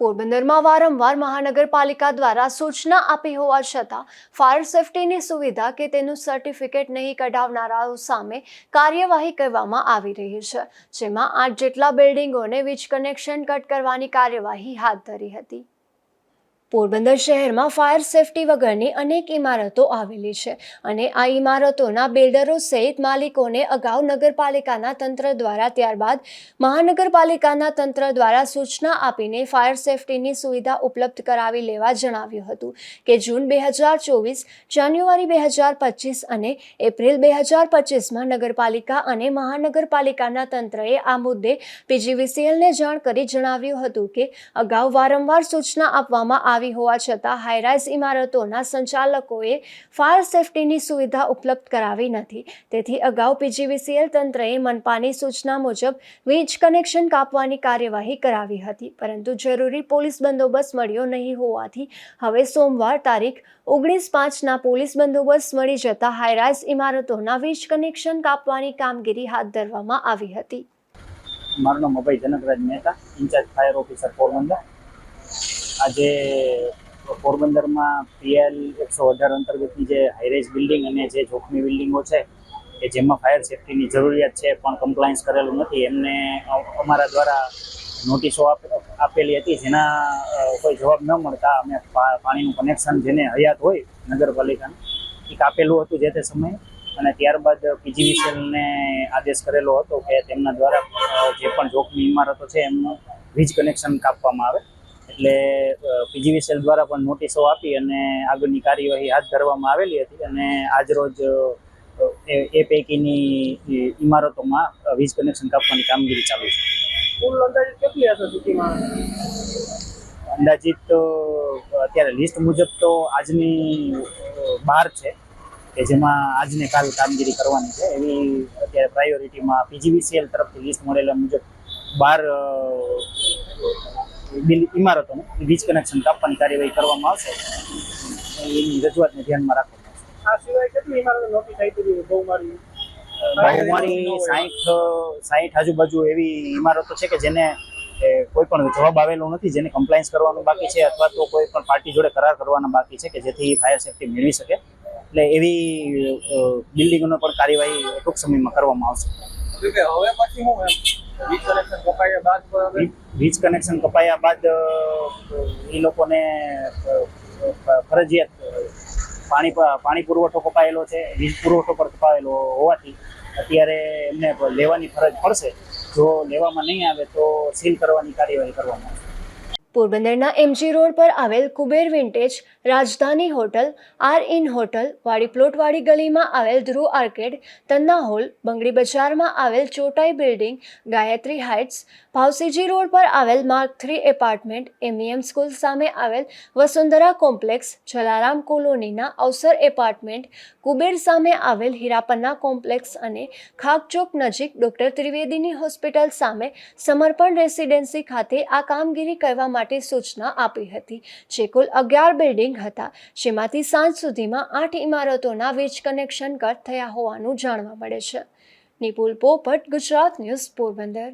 પોરબંદરમાં વારંવાર મહાનગરપાલિકા દ્વારા સૂચના આપી હોવા છતાં ફાયર સેફટીની સુવિધા કે તેનું સર્ટિફિકેટ નહીં કઢાવનારાઓ સામે કાર્યવાહી કરવામાં આવી રહી છે, જેમાં આઠ જેટલા બિલ્ડિંગોને વીજ કનેક્શન કટ કરવાની કાર્યવાહી હાથ ધરી હતી. પોરબંદર શહેરમાં ફાયર સેફટી વગરની અનેક ઇમારતો આવેલી છે અને આ ઇમારતોના બિલ્ડરો સહિત માલિકોને અગાઉ નગરપાલિકાના તંત્ર દ્વારા, ત્યારબાદ મહાનગરપાલિકાના તંત્ર દ્વારા સૂચના આપીને ફાયર સેફટીની સુવિધા ઉપલબ્ધ કરાવી લેવા જણાવ્યું હતું કે જૂન બે હજાર ચોવીસ, જાન્યુઆરી બે હજાર પચીસ અને એપ્રિલ બે હજાર પચીસમાં નગરપાલિકા અને મહાનગરપાલિકાના તંત્રએ આ મુદ્દે પીજીવીસીએલને જાણ કરી જણાવ્યું હતું કે અગાઉ વારંવાર સૂચના આપવામાં આવી હોવા છતાં હાઈરાઇઝ ઇમારતોના સંચાલકોએ ફાયર સેફટીની સુવિધા ઉપલબ્ધ કરાવી નથી. તેથી અગાઉ પીજીવીસીએલ તંત્રએ મનપાની સૂચના મુજબ વીજ કનેક્શન કાપવાની કાર્યવાહી કરાવી હતી. પરંતુ જરૂરી પોલીસ બંદોબસ્ત મળ્યો નહીં હોવાથી હવે સોમવાર તારીખ ઓગણીસ પાંચના પોલીસ બંદોબસ્ત મળી જતા હાઈરાઇઝ ઇમારતોના વીજ કનેક્શન કાપવાની કામગીરી હાથ ધરવામાં આવી હતી. મારું નામ Abhay Janakraj Mehta in-charge fire officer Porbandar. આજે પોરબંદરમાં પીએલ એકસો અઢાર અંતર્ગતની જે હાઈરેજ બિલ્ડિંગ અને જે જોખમી બિલ્ડિંગો છે, કે જેમાં ફાયર સેફટીની જરૂરિયાત છે, પણ કમ્પ્લાયન્સ કરેલું નથી. એમને અમારા દ્વારા નોટિસો આપ- આપેલી હતી. જેના કોઈ જવાબ ન મળતા અમે પાણીનું કનેક્શન જેને હયાત હોય નગરપાલિકાનું, એ કાપેલું હતું જે તે સમયે. અને ત્યારબાદ પીજીવીસીએલને આદેશ કરેલો હતો કે તેમના દ્વારા જે પણ જોખમી ઇમારતો છે, એમનું વીજ કનેક્શન કાપવામાં આવે. એટલે પીજીવીસીએલ દ્વારા પણ નોટિસો આપી અને આગળની કાર્યવાહી હાથ ધરવામાં આવેલી હતી અને આજરોજ એ પૈકીની ઇમારતોમાં વીજ કનેક્શન કાપવાની કામગીરી ચાલુ છે. કુલ અંદાજિત કેટલી હશે સુધીમાં? અંદાજિત અત્યારે લિસ્ટ મુજબ તો આજની બાર છે કે જેમાં આજને કાલ કામગીરી કરવાની છે. એવી અત્યારે પ્રાયોરિટીમાં પીજીવીસીએલ તરફથી લિસ્ટ મળેલા મુજબ બાર ઇમારતોને વીજ કનેક્શન કાપવાની કાર્યવાહી કરવામાં આવશે. એની રજૂઆતને ધ્યાનમાં રાખવામાં આવશે. આ સિવાય કેટલી ઇમારતો નોટિસ આવી હતી? બહુમારી સાહીઠ સાહીઠ આજુબાજુ એવી ઇમારતો છે કે જેને એ, કોઈ પણ જવાબ આવેલો નથી જેને કમ્પ્લાયન્સ કરવાનું બાકી છે અથવા તો કોઈ પણ પાર્ટી જોડે કરાર કરવાના બાકી છે કે જેથી ફાયર સેફટી મેળવી શકે. એટલે એવી બિલ્ડિંગોનો પણ કાર્યવાહી ટૂંક સમયમાં કરવામાં આવશે. હવે પછી હું વીજ કનેક્શન કપાયા બાદ વીજ કનેક્શન કપાયા બાદ એ લોકોને ફરજિયાત પાણી પાણી પુરવઠો કપાયેલો છે. વીજ પુરવઠો પર કપાયેલો હોવાથી અત્યારે એમને લેવાની ફરજ પડશે. જો લેવામાં નહીં આવે તો સીલ કરવાની કાર્યવાહી કરવામાં આવશે. પોરબંદરના એમજી રોડ પર આવેલ Kuber vintage Rajdhani hotel R inn hotel વાડી પ્લોટવાળી ગલીમાં આવેલ ધ્રુવ આર્કેડ, તન્ના હોલ, બંગડી બજારમાં આવેલ ચોટાઈ બિલ્ડિંગ, ગાયત્રી હાઇટ્સ, ભાવસીજી રોડ પર આવેલ mark three apartment, MEM school સામે આવેલ વસુંધરા કોમ્પ્લેક્સ, જલારામ કોલોનીના અવસર એપાર્ટમેન્ટ, કુબેર સામે આવેલ હીરાપન્ના કોમ્પ્લેક્સ અને ખાકચોક નજીક ડોક્ટર ત્રિવેદીની હોસ્પિટલ સામે સમર્પણ રેસિડેન્સી ખાતે આ કામગીરી કરવા માટે સૂચના આપી હતી. જે કુલ અગિયાર બિલ્ડિંગ હતા. જેમાંથી સાંજ સુધીમાં આઠ ઇમારતોના વીજ કનેક્શન કટ થયા હોવાનું જાણવા મળે છે. નિપુલ પોપટ, ગુજરાત ન્યૂઝ પોરબંદર.